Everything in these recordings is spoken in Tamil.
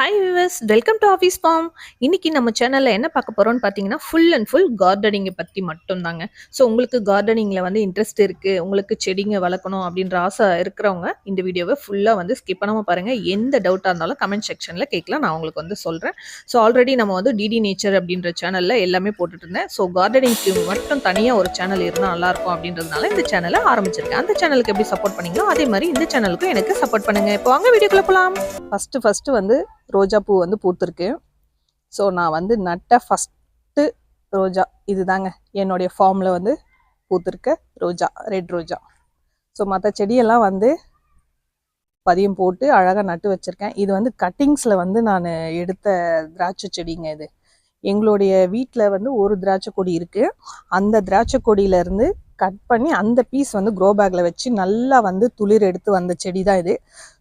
Hi viewers welcome to office form இன்னைக்கு நம்ம சேனலில் என்ன பார்க்க போகிறோம்னு பார்த்தீங்கன்னா ஃபுல் அண்ட் ஃபுல் கார்டனிங்கை பற்றி மட்டும்தாங்க. ஸோ உங்களுக்கு கார்டனிங்கில் வந்து இன்ட்ரெஸ்ட் இருக்குது உங்களுக்கு செடிங்க வளர்க்கணும் அப்படின்ற ஆசை இருக்கிறவங்க இந்த வீடியோவை ஃபுல்லாக வந்து ஸ்கிப் பண்ணாமல் பாருங்கள் எந்த டவுட்டாக இருந்தாலும் கமெண்ட் செக்ஷனில் கேட்கலாம். நான் உங்களுக்கு வந்து சொல்கிறேன் ஸோ ஆல்ரெடி நம்ம வந்து டிடி நேச்சர் அப்படின்ற சேனலில் எல்லாமே போட்டுட்டு இருந்தேன். ஸோ கார்டனிங்க்கு மட்டும் தனியாக ஒரு சேனல் இருந்தால் நல்லாயிருக்கும் அப்படின்றதுனால இந்த சேனலை ஆரம்பிச்சிருக்கேன். அந்த சேனலுக்கு எப்படி சப்போர்ட் பண்ணீங்களோ அதே மாதிரி இந்த சேனலுக்கும் எனக்கு சப்போர்ட் பண்ணுங்கள் இப்போ வாங்க வீடியோக்குள்ளே போகலாம் ஃபஸ்ட்டு ஃபஸ்ட்டு வந்து ரோஜா பூ வந்து பூத்துருக்கு. ஸோ நான் வந்து நட்ட ஃபஸ்ட்டு ரோஜா இதுதாங்க. என்னுடைய ஃபார்மில் வந்து பூத்துருக்க ரோஜா ரெட் ரோஜா. ஸோ மற்ற செடியெல்லாம் வந்து பதியம் போட்டு அழகாக நட்டு வச்சுருக்கேன். இது வந்து கட்டிங்ஸில் வந்து நான் எடுத்த திராட்சை செடிங்க இது. எங்களுடைய வீட்டில் வந்து ஒரு திராட்சை கொடி இருக்குது அந்த திராட்சை கொடியிலேருந்து கட் பண்ணி அந்த பீஸ் வந்து க்ரோ பேக்கில் வச்சு நல்லா வந்து துளிர் எடுத்து வந்த செடி தான் இது.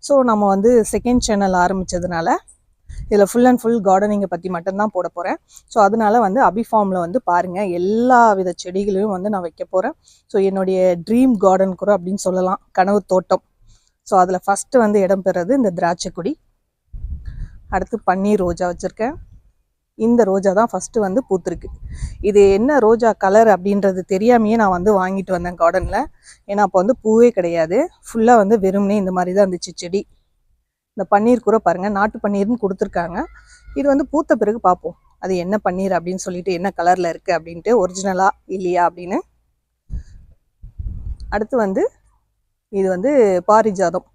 ஸோ நம்ம வந்து செகண்ட் சேனல் ஆரம்பித்ததுனால இதில் ஃபுல் அண்ட் ஃபுல் கார்டனிங்கை பற்றி மட்டும்தான் போட போகிறேன் ஸோ அதனால வந்து அபிஃபார்மில் வந்து பாருங்கள் எல்லா வித செடிகளையும் வந்து நான் வைக்க போகிறேன் ஸோ என்னுடைய ட்ரீம் கார்டன் கூட அப்படின்னு சொல்லலாம் கனவு தோட்டம். ஸோ அதில் ஃபஸ்ட்டு வந்து இடம் பெறது இந்த திராட்சை கொடி அடுத்து பன்னீர் ரோஜா வச்சுருக்கேன். இந்த ரோஜா தான் ஃபஸ்ட்டு வந்து பூத்துருக்கு. இது என்ன ரோஜா கலர் அப்படின்றது தெரியாமையே நான் வந்து வாங்கிட்டு வந்தேன் கார்டனில் ஏன்னா அப்போ வந்து பூவே கிடையாது. ஃபுல்லாக வந்து வெறும்னே இந்த மாதிரி தான் இருந்துச்சு செடி. இந்த பன்னீர் கூட பாருங்கள் நாட்டு பன்னீர்னு கொடுத்துருக்காங்க. இது வந்து பூத்த பிறகு பார்ப்போம் அது என்ன பன்னீர் அப்படின்னு சொல்லிட்டு என்ன கலரில் இருக்குது அப்படின்ட்டு ஒரிஜினலாக இல்லையா அப்படின்னு. அடுத்து வந்து இது வந்து பாரிஜாதம்.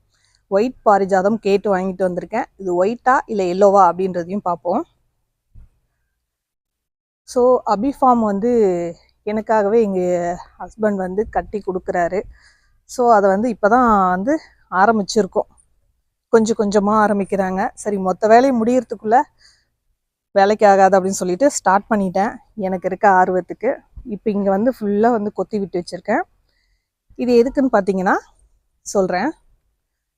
ஒயிட் பாரிஜாதம் கேட்டு வாங்கிட்டு வந்திருக்கேன். இது ஒயிட்டா இல்லை எல்லோவா அப்படின்றதையும் பார்ப்போம் ஸோ அபிஃபார்ம் வந்து எனக்காகவே எங்கள் ஹஸ்பண்ட் வந்து கட்டி கொடுக்குறாரு. ஸோ அதை வந்து இப்போ தான் வந்து ஆரம்பிச்சிருக்கோம். கொஞ்சம் கொஞ்சமாக ஆரம்பிக்கிறாங்க. சரி மொத்த வேலையை முடியறதுக்குள்ளே வேலைக்கு ஆகாது அப்படின்னு சொல்லிட்டு ஸ்டார்ட் பண்ணிட்டேன். எனக்கு இருக்க ஆர்வத்துக்கு. இப்போ இங்கே வந்து ஃபுல்லாக வந்து கொத்தி விட்டு வச்சுருக்கேன். இது எதுக்குன்னு பார்த்தீங்கன்னா சொல்கிறேன்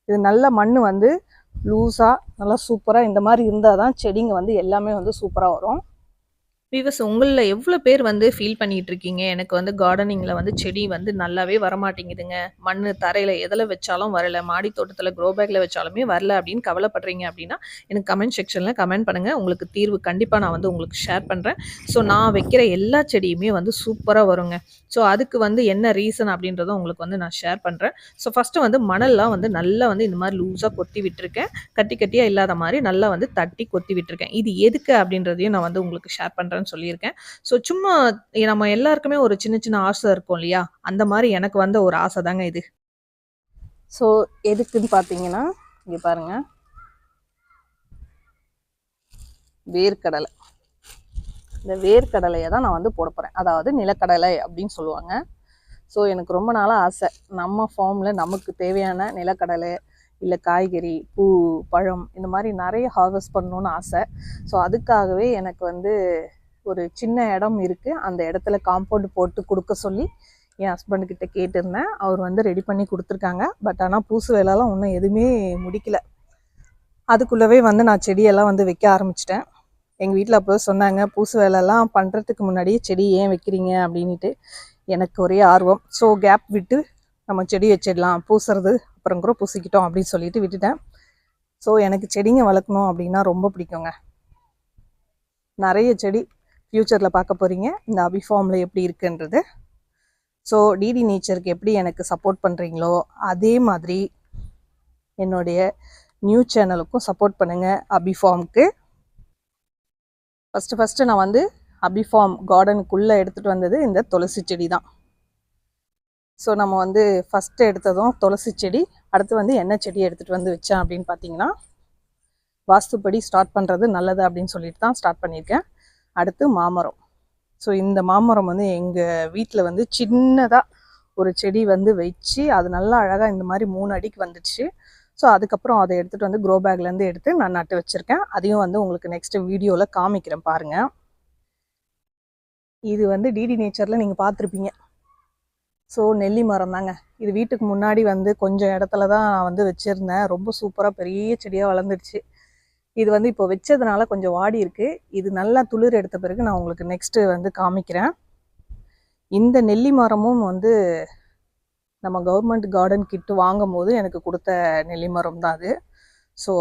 இது நல்ல மண் வந்து லூஸாக நல்லா சூப்பராக இந்த மாதிரி இருந்தால் தான் செடிங்க வந்து எல்லாமே வந்து சூப்பராக வரும். விவஸ் உங்களில் எவ்வளோ பேர் வந்து ஃபீல் பண்ணிட்டு இருக்கீங்க? எனக்கு வந்து கார்டனிங்கில் வந்து செடி வந்து நல்லாவே வரமாட்டேங்குதுங்க. மண் தரையில் எதில் வச்சாலும் வரல. மாடி தோட்டத்தில் க்ரோ பேக்கில் வச்சாலுமே வரல அப்படின்னு கவலைப்படுறீங்க அப்படின்னா எனக்கு கமெண்ட் செக்ஷனில் கமெண்ட் பண்ணுங்கள் உங்களுக்கு தீர்வு கண்டிப்பாக நான் வந்து உங்களுக்கு ஷேர் பண்ணுறேன் ஸோ நான் வைக்கிற எல்லா செடியுமே வந்து சூப்பராக வருங்க. ஸோ அதுக்கு வந்து என்ன ரீசன் அப்படின்றத உங்களுக்கு வந்து நான் ஷேர் பண்ணுறேன் ஸோ ஃபஸ்ட்டு வந்து மணல்லாம் வந்து நல்லா வந்து இந்த மாதிரி லூஸாக கொத்தி விட்டுருக்கேன். கட்டி கட்டியாக இல்லாத மாதிரி நல்லா வந்து தட்டி கொத்தி விட்டுருக்கேன். இது எதுக்கு அப்படின்றதையும் நான் வந்து உங்களுக்கு ஷேர் பண்ணுறேன் பண்ணுறேன்னு சொல்லியிருக்கேன். ஸோ சும்மா நம்ம எல்லாருக்குமே ஒரு சின்ன சின்ன ஆசை இருக்கும் இல்லையா? அந்த மாதிரி எனக்கு வந்த ஒரு ஆசை தாங்க இது. ஸோ எதுக்குன்னு பார்த்தீங்கன்னா இங்கே பாருங்க. வேர்க்கடலை. இந்த வேர்க்கடலையை தான் நான் வந்து போட போகிறேன் அதாவது நிலக்கடலை அப்படின்னு சொல்லுவாங்க. ஸோ எனக்கு ரொம்ப நாளாக ஆசை. நம்ம ஃபார்மில் நமக்கு தேவையான நிலக்கடலை இல்லை காய்கறி பூ பழம் இந்த மாதிரி நிறைய ஹார்வெஸ்ட் பண்ணணுன்னு ஆசை. ஸோ அதுக்காகவே எனக்கு வந்து ஒரு சின்ன இடம் இருக்குது அந்த இடத்துல காம்பவுண்டு போட்டு கொடுக்க சொல்லி என் ஹஸ்பண்டுக்கிட்ட கேட்டிருந்தேன். அவர் வந்து ரெடி பண்ணி கொடுத்துருக்காங்க. பட் ஆனால் பூசு வேலைலாம் ஒன்றும் எதுவுமே முடிக்கல. அதுக்குள்ளவே வந்து நான் செடியெல்லாம் வந்து வைக்க ஆரம்பிச்சிட்டேன். எங்கள் வீட்டில் அப்போ சொன்னாங்க பூசு வேலைலாம் பண்ணுறதுக்கு முன்னாடியே செடி ஏன் வைக்கிறீங்க? அப்படின்ட்டு எனக்கு ஒரே ஆர்வம். ஸோ கேப் விட்டு நம்ம செடி வச்சிடலாம் பூசுறது அப்புறம் கூட பூசிக்கிட்டோம் அப்படின்னு சொல்லிட்டு விட்டுட்டேன். ஸோ எனக்கு செடிங்க வளர்க்கணும் அப்படின்னா ரொம்ப பிடிக்குங்க. நிறைய செடி ஃப்யூச்சரில் பார்க்க போகிறீங்க இந்த அபி ஃபார்மில் எப்படி இருக்குன்றது. ஸோ டிடி நேச்சருக்கு எப்படி எனக்கு சப்போர்ட் பண்ணுறீங்களோ அதே மாதிரி என்னுடைய நியூ சேனலுக்கும் சப்போர்ட் பண்ணுங்கள் அபி ஃபார்முக்கு ஃபஸ்ட்டு ஃபஸ்ட்டு நான் வந்து அபி ஃபார்ம் கார்டனுக்குள்ளே எடுத்துகிட்டு வந்தது இந்த துளசி செடி தான். ஸோ நம்ம வந்து ஃபஸ்ட்டு எடுத்ததும் துளசி செடி அடுத்து வந்து என்ன செடி எடுத்துகிட்டு வந்து வச்சேன் அப்படின்னு பார்த்தீங்கன்னா வாஸ்துப்படி ஸ்டார்ட் பண்ணுறது நல்லது அப்படின்னு சொல்லிட்டு தான் ஸ்டார்ட் பண்ணியிருக்கேன். அடுத்து மாமரம். ஸோ இந்த மாமரம் வந்து எங்கள் வீட்டில் வந்து சின்னதாக ஒரு செடி வந்து வச்சு அது நல்லா அழகாக இந்த மாதிரி மூணு அடிக்கு வந்துடுச்சு ஸோ அதுக்கப்புறம் அதை எடுத்துகிட்டு வந்து க்ரோ பேக்லேருந்து எடுத்து நான் நட்டு வச்சுருக்கேன். அதையும் வந்து உங்களுக்கு நெக்ஸ்ட் வீடியோவில் காமிக்கிறேன் பாருங்கள் இது வந்து டிடி நேச்சரில் நீங்கள் பார்த்துருப்பீங்க. ஸோ நெல்லி மரம் தாங்க. இது வீட்டுக்கு முன்னாடி வந்து கொஞ்சம் இடத்துல தான் நான் வந்து வச்சுருந்தேன். ரொம்ப சூப்பராக பெரிய செடியாக வளர்ந்துடுச்சு. இது வந்து இப்போ வச்சதுனால கொஞ்சம் வாடி இருக்குது இது நல்லா துளிர் எடுத்த பிறகு நான் உங்களுக்கு நெக்ஸ்ட்டு வந்து காமிக்கிறேன். இந்த நெல்லி மரமும் வந்து நம்ம கவர்மெண்ட் கார்டன் கிட்டு வாங்கும் போது எனக்கு கொடுத்த நெல்லி மரம் தான் அது. ஸோ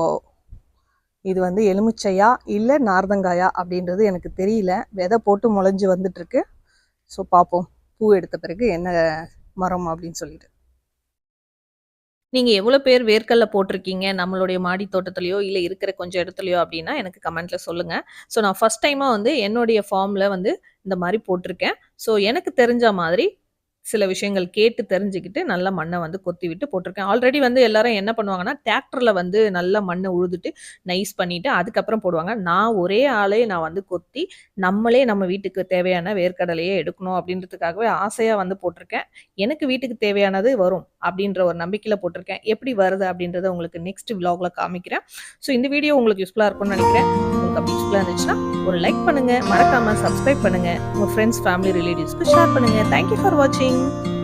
இது வந்து எலுமிச்சையா இல்லை நார்தங்காயா அப்படின்றது எனக்கு தெரியல. விதை போட்டு முளைஞ்சு வந்துட்டுருக்கு ஸோ பார்ப்போம் பூ எடுத்த பிறகு என்ன மரம் அப்படின்னு சொல்லிட்டு. நீங்க எவ்வளோ பேர் வேர்க்கல்ல போட்டிருக்கீங்க நம்மளுடைய மாடி தோட்டத்திலயோ, இல்ல இருக்கிற கொஞ்சம் இடத்துலயோ அப்படின்னா எனக்கு கமெண்ட்ல சொல்லுங்க. ஸோ நான் ஃபர்ஸ்ட் டைமா வந்து என்னுடைய ஃபார்ம்ல வந்து இந்த மாதிரி போட்டிருக்கேன். ஸோ எனக்கு தெரிஞ்ச மாதிரி சில விஷயங்கள் கேட்டு தெரிஞ்சுக்கிட்டு நல்ல மண்ணை வந்து கொத்தி விட்டு போட்டிருக்கேன். ஆல்ரெடி வந்து எல்லாரும் என்ன பண்ணுவாங்கன்னா, டிராக்டரில் வந்து நல்ல மண்ணை உழுதுட்டு, நைஸ் பண்ணிவிட்டு அதுக்கப்புறம் போடுவாங்க. நான் ஒரே ஆளே நான் வந்து கொத்தி, நம்மளே நம்ம வீட்டுக்கு தேவையான வேர்க்கடலையே எடுக்கணும் அப்படின்றதுக்காகவே ஆசையாக வந்து போட்டிருக்கேன். எனக்கு வீட்டுக்கு தேவையானது வரும் அப்படின்ற ஒரு நம்பிக்கையில் போட்டிருக்கேன். எப்படி வருது அப்படின்றத உங்களுக்கு நெக்ஸ்ட் விலாகில் காமிக்கிறேன். ஸோ இந்த வீடியோ உங்களுக்கு யூஸ்ஃபுல்லாக இருக்கும்னு நினைக்கிறேன். உங்களுக்கு அப்படி யூஸ்ஃபுல்லாக இருந்துச்சுன்னா, ஒரு லைக் பண்ணுங்கள் மறக்காமல் சப்ஸ்கிரைப் பண்ணுங்கள் உங்கள் ஃப்ரெண்ட்ஸ், ஃபேமிலி, ரிலேட்டிவ்ஸ்க்கு ஷேர் பண்ணுங்கள் தேங்க் யூ ஃபார் வாட்சிங். listening.